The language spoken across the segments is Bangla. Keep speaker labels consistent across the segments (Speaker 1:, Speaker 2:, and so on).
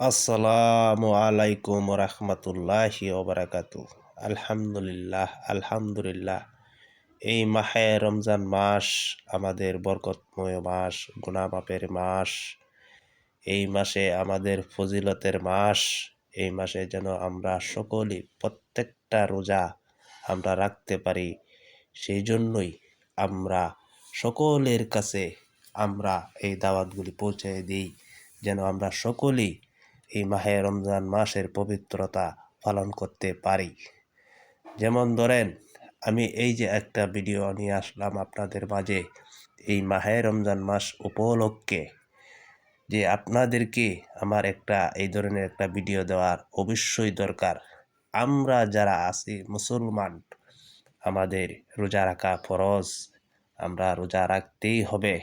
Speaker 1: আসসালামু আলাইকুম রহমতুল্লাহি ওবরাকাতু আলহামদুলিল্লাহ আলহামদুলিল্লাহ। এই মাহে রমজান মাস, আমাদের বরকতময় মাস গুণামাপের মাস। এই মাসে আমাদের ফজিলতের মাস। এই মাসে যেন আমরা সকলেই প্রত্যেকটা রোজা আমরা রাখতে পারি। সেই জন্যই আমরা সকলের কাছে আমরা এই দাওয়াতগুলি পৌঁছে দিই। যেন আমরা সকলেই এই মাহে রমজান মাসের পবিত্রতা পালন করতে পারি। যেমন ধরেন, আমি এই যে একটা ভিডিও নিয়ে আসলাম আপনাদের মাঝে, এই মাহে রমজান মাস উপলক্ষে, যে আপনাদেরকে আমার একটা, এই ধরনের একটা ভিডিও দেওয়ার অবশ্যই দরকার। আমরা যারা আছি মুসলমান, আমাদের রোজা রাখা ফরজ, আমরা রোজা রাখতেই হবে,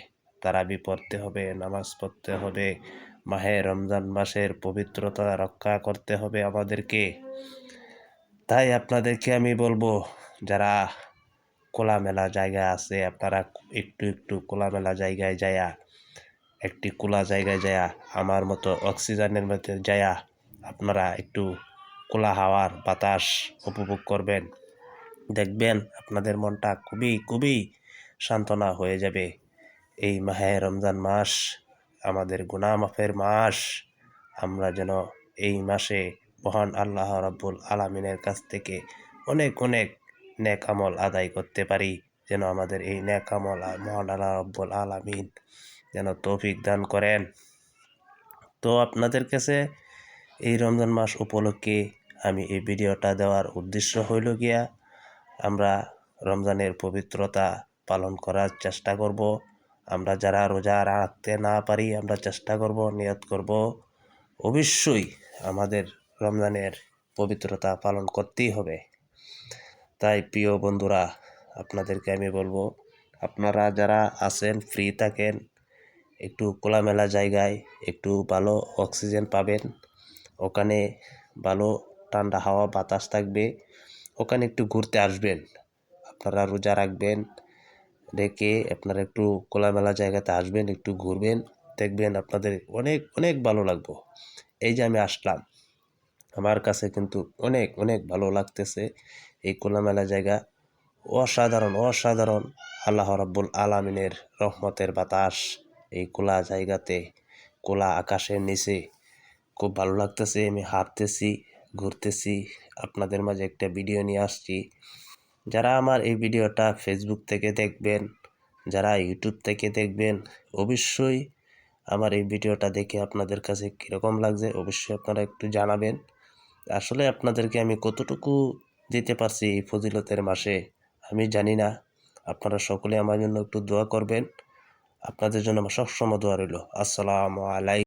Speaker 1: তারাবি পড়তে হবে, নামাজ পড়তে হবে মাহে রমজান মাসের পবিত্রতা রক্ষা করতে হবে আমাদেরকে। তাই আপনাদেরকে আমি বলব, যারা খোলামেলা জায়গা আছে, আপনারা একটু একটু খোলামেলা জায়গায় যায়া, একটি খোলা জায়গায় যায়া, আমার মতো অক্সিজেনের মধ্যে যায়া, আপনারা একটু খোলা হাওয়ার বাতাস উপভোগ করবেন। দেখবেন আপনাদের মনটা খুবই খুবই সান্ত্বনা হয়ে যাবে। এই মাহে রমজান মাস আমাদের গুনামাফের মাস। আমরা যেন এই মাসে মহান আল্লাহ রব্বুল আলমিনের কাছ থেকে অনেক অনেক নেক আমল আদায় করতে পারি। যেন আমাদের এই নেক আমল মহান আল্লাহ রব্বুল আলমিন যেন তৌফিক দান করেন। তো আপনাদের কাছে এই রমজান মাস উপলক্ষে আমি এই ভিডিওটা দেওয়ার উদ্দেশ্য হইল গিয়া, আমরা রমজানের পবিত্রতা পালন করার চেষ্টা করব। আমরা যারা রোজা রাখতে না পারি, আমরা চেষ্টা করব, নিয়ত করব। অবশ্যই আমাদের রমজানের পবিত্রতা পালন করতেই হবে। তাই প্রিয় বন্ধুরা, আপনাদেরকে আমি বলব, আপনারা যারা আছেন ফ্রি থাকেন, একটু খোলামেলা জায়গায় একটু ভালো অক্সিজেন পাবেন। ওখানে ভালো ঠান্ডা হাওয়া, বাতাস থাকবে। ওখানে একটু ঘুরতে আসবেন। আপনারা রোজা রাখবেন। রেখে আপনারা একটু খোলামেলা জায়গাতে আসবেন, একটু ঘুরবেন, দেখবেন আপনাদের অনেক অনেক ভালো লাগবো। এই যে আমি আসলাম, আমার কাছে কিন্তু অনেক অনেক ভালো লাগতেছে এই খোলামেলা জায়গা। অসাধারণ অসাধারণ আল্লাহ রাব্বুল আলমিনের রহমতের বাতাস এই খোলা জায়গাতে, খোলা আকাশের নিচে। খুব ভালো লাগতেছে, আমি হাঁটতেছি, ঘুরতেছি, আপনাদের মাঝে একটা ভিডিও নিয়ে আসছি। যারা আমার এই ভিডিওটা ফেসবুক থেকে দেখবেন, যারা ইউটিউব থেকে দেখবেন, অবশ্যই আমার এই ভিডিওটা দেখে আপনাদের কাছে কীরকম লাগছে অবশ্যই আপনারা একটু জানাবেন। আসলে আপনাদেরকে আমি কতটুকু দিতে পারছি এই ফজিলতের মাসে, আমি জানি না। আপনারা সকলে আমার জন্য একটু দোয়া করবেন। আপনাদের জন্য আমার সবসময় দোয়া রইল। আসসালামু আলাই